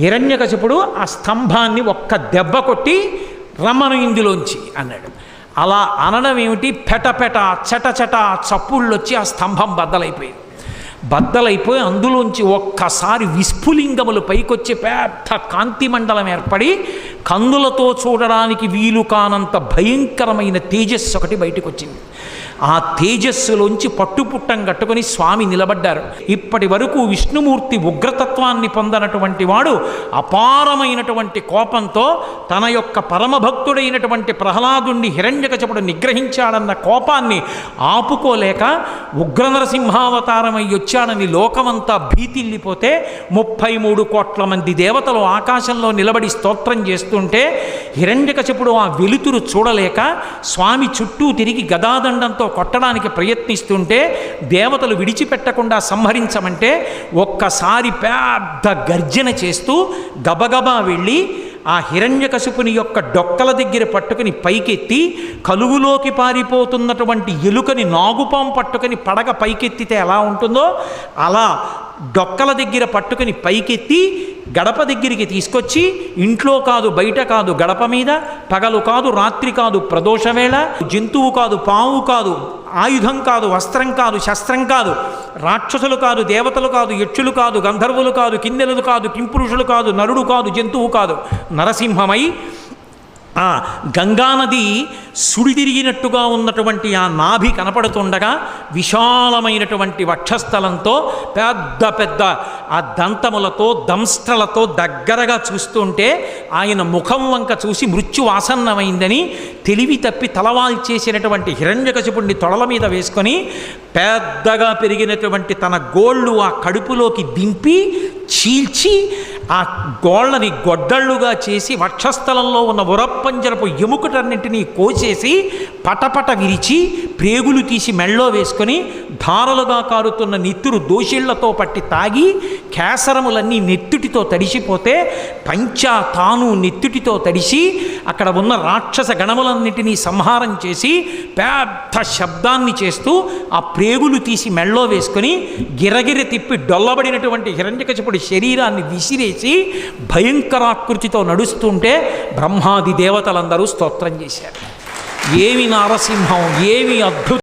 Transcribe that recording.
హిరణ్యకశిపుడు ఆ స్తంభాన్ని ఒక్క దెబ్బ కొట్టి రమ్మను ఇందులోంచి అన్నాడు. అలా అనడం ఏమిటి? పెటపెట చట చప్పుళ్ళు వచ్చి ఆ స్తంభం బద్దలైపోయింది. బద్దలైపోయి అందులోంచి ఒక్కసారి విస్ఫులింగములు పైకొచ్చి పెద్ద కాంతి మండలం ఏర్పడి కందులతో చూడడానికి వీలు కానంత భయంకరమైన తేజస్సు ఒకటి బయటకు వచ్చింది ఆ తేజస్సులోంచి పట్టుపుట్టం కట్టుకొని స్వామి నిలబడ్డారు. ఇప్పటి వరకు విష్ణుమూర్తి ఉగ్రతత్వాన్ని పొందనటువంటి వాడు అపారమైనటువంటి కోపంతో తన యొక్క పరమభక్తుడైనటువంటి ప్రహ్లాదుణ్ణి హిరణ్యకచపుడు నిగ్రహించాడన్న కోపాన్ని ఆపుకోలేక ఉగ్ర నరసింహావతారమై వచ్చాడని లోకమంతా భీతిల్లిపోతే ముప్పై మూడు కోట్ల మంది దేవతలు ఆకాశంలో నిలబడి స్తోత్రం చేస్తుంటే హిరణ్యకచపుడు ఆ వెలుతురు చూడలేక స్వామి చుట్టూ తిరిగి గదాదండంతో కొట్టడానికి ప్రయత్నిస్తుంటే దేవతలు విడిచిపెట్టకుండా సంహరించమంటే ఒక్కసారి పెద్ద గర్జన చేస్తూ గబగబా వెళ్ళి ఆ హిరణ్యకశిపుని యొక్క డొక్కల దగ్గర పట్టుకుని పైకెత్తి కలుగులోకి పారిపోతున్నటువంటి ఎలుకని నాగుపాం పట్టుకుని పడగ పైకెత్తితే ఎలా ఉంటుందో అలా డొక్కల దగ్గర పట్టుకుని పైకెత్తి గడప దగ్గరికి తీసుకొచ్చి ఇంట్లో కాదు బయట కాదు గడప మీద పగలు కాదు రాత్రి కాదు ప్రదోషవేళ జంతువు కాదు పావు కాదు ఆయుధం కాదు వస్త్రం కాదు శస్త్రం కాదు రాక్షసులు కాదు దేవతలు కాదు యక్షులు కాదు గంధర్వులు కాదు కిందెలు కాదు కింపురుషులు కాదు నరుడు కాదు జంతువు కాదు నరసింహమై ఆ గంగానది సుడిదిరిగినట్టుగా ఉన్నటువంటి ఆ నాభి కనపడుతుండగా విశాలమైనటువంటి వక్షస్థలంతో పెద్ద పెద్ద ఆ దంతములతో దంస్ట్రలతో దగ్గరగా చూస్తుంటే ఆయన ముఖం వంక చూసి మృత్యు ఆసన్నమైందని తెలివి తప్పి తలవాల్చేసినటువంటి హిరణ్యకశిపుణ్ణి తొడల మీద వేసుకొని పెద్దగా పెరిగినటువంటి తన గోళ్ళు ఆ కడుపులోకి దింపి చీల్చి ఆ గోళ్ళని గొడ్డళ్ళుగా చేసి వక్షస్థలంలో ఉన్న ఉరప్పంజరపు ఎముకటన్నింటినీ కోసేసి పటపట విరిచి ప్రేగులు తీసి మెళ్ళో వేసుకొని ధారలుగా కారుతున్న నెత్తురు దోషిళ్ళతో పట్టి తాగి కేసరములన్నీ నెత్తుటితో తడిసిపోతే పంచా తాను నెత్తుటితో తడిసి అక్కడ ఉన్న రాక్షస గణములన్నిటినీ సంహారం చేసి పెద్ద శబ్దాన్ని చేస్తూ ఆ ప్రేగులు తీసి మెళ్ళో వేసుకొని గిరగిర తిప్పి డొల్లబడినటువంటి హిరణ్యకశిపుడి శరీరాన్ని విసిరేసి భయంకరాకృతితో నడుస్తుంటే బ్రహ్మాది దేవతలందరూ స్తోత్రం చేశారు. ఏమి నారసింహం ఏమి అద్భుతం.